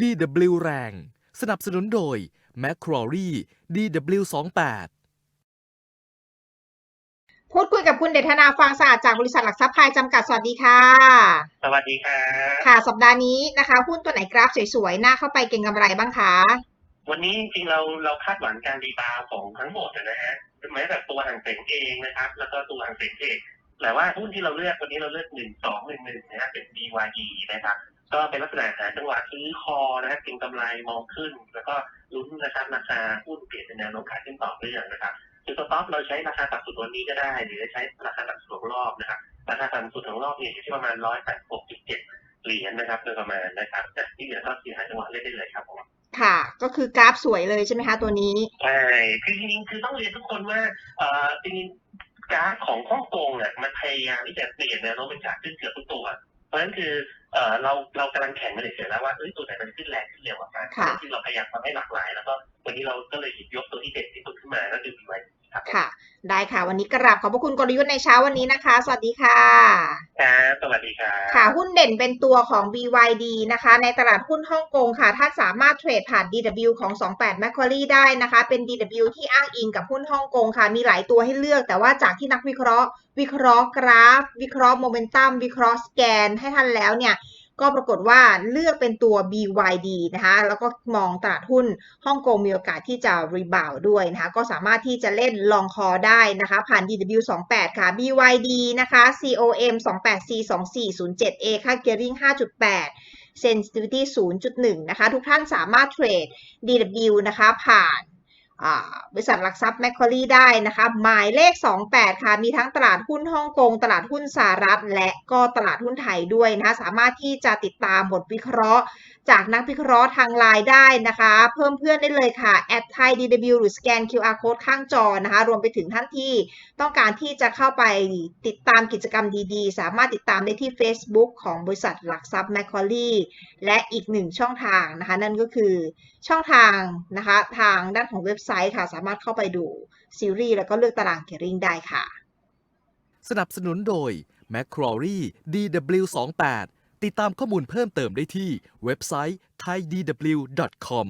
DW แรง สนับสนุนโดย m c q u a r e DW28 พูดคุยกับคุณเดชนาฟางสะอาดจากบริษัทหลักทรัพย์พายจำกัดสวัสดีค่ะ สวัสดีครับ ค่ะ สัปดาห์นี้นะคะหุ้นตัวไหนกราฟสวยๆ หน้าเข้าไปเก็งกำไรบ้างคะ วันนี้จริงๆเราเราคาดหวังการรีบาวด์ของทั้งหมดนะฮะแม้แต่ตัวหางเสงเองนะครับ แล้วก็ตัวหางเสงเองแต่ว่าหุ้นที่เราเลือกวันนี้เราเลือกหนึ่งสองหนึ่งหนึ่งนะฮะเป็น BYD นะครับ ก็เป็นลักษณะหาจังหวะซื้อคอนะฮะเก็งกำไรมองขึ้น แล้วก็ลุ้นนะครับราคาหุ้นเปลี่ยนเป็นแนวโน้มขาขึ้นต่อเนื่องนะครับคือสต็อปเราใช้ราคาต่ำสุดวันนี้ก็ได้ หรือใช้ราคาต่ำสุดของรอบนะครับราคาต่ำสุดของรอบเนี่ยอยู่ที่ประมาณร้อยแปดหกจุดเจ็ดเหรียญนะครับโดยประมาณนะครับแต่ที่เหลือก็เสียหายจังหวะเล่นได้เลยครับผมค่ะ ก็คือกราฟสวยเลยใช่ไหมคะตัวนี้ใช่คือจริงๆคือต้องเรียนทุกคนว่าเอ่อจริงๆกราฟของฮ่องกงอะมันพยายามที่จะเปลี่ยนแนวโน้มเป็นขาขึ้นเกือบทุกตัว เพราะฉะนั้นคือเอ่อเราเรากำลังแข่งกันเฉยๆแล้วว่าเอ้ยตัวไหนมันขึ้นแรงขึ้นเร็วกว่ากันค่ะที่เราพยายามทำให้หลากหลาย แล้วก็วันนี้เราก็เลยหยิบยกตัวที่เด่นที่สุดขึ้นมาก็คือ BYD ครับผมค่ะ ได้ค่ะ วันนี้กราบขอบพระคุณกลยุทธ์ในเช้าวันนี้นะคะ สวัสดีค่ะครับสวัสดีครับค่ะ หุ้นเด่นเป็นตัวของ BYD นะคะ ในตลาดหุ้นฮ่องกงค่ะ ท่านสามารถเทรดผ่าน DW ของ 28 Macquarie ได้นะคะ เป็น DW ที่อ้างอิงกับหุ้นฮ่องกงค่ะ มีหลายตัวให้เลือก แต่ว่าจากที่นักวิเคราะห์ วิเคราะห์กราฟ วิเคราะห์โมเมนตัม วิเคราะห์สแกนให้ท่านแล้วเนี่ย ก็ปรากฏว่าเลือกเป็นตัว BYD นะคะแล้วก็มองตลาดหุ้นฮ่องกงมีโอกาสที่จะรีบาวด้วยนะคะก็สามารถที่จะเล่นลองคอได้นะคะผ่าน DW 28 ค่ะ BYD นะคะ COM 28 C 2407 A ค่า gearing 5.8 sensitivity 0.1 นะคะ ทุกท่านสามารถเทรด DW นะคะ ผ่าน บริษัทหลักทรัพย์ Macquarie ได้นะคะ หมายเลข 28 ค่ะ มีทั้งตลาดหุ้นฮ่องกง ตลาดหุ้นสหรัฐ และก็ตลาดหุ้นไทยด้วยนะคะ สามารถที่จะติดตามบทวิเคราะห์ จากนักวิเคราะห์ทางไลน์ได้นะคะ เพิ่มเพื่อนได้เลยค่ะแอดไทย DW หรือสแกน QR code ข้างจอนะคะ รวมไปถึงท่านที่ต้องการที่จะเข้าไปติดตามกิจกรรมดีๆ สามารถติดตามได้ที่ Facebook ของบริษัทหลักทรัพย์ Macquarie และอีกหนึ่งช่องทางนะคะ นั่นก็คือช่องทางนะคะทางด้านของเว็บไซต์ค่ะ สามารถเข้าไปดูซีรีส์แล้วก็เลือกตารางเกริ่งได้ค่ะ สนับสนุนโดย m c q u a r i e DW28 ติดตามข้อมูลเพิ่มเติมได้ที่เว็บไซต์ thaidw.com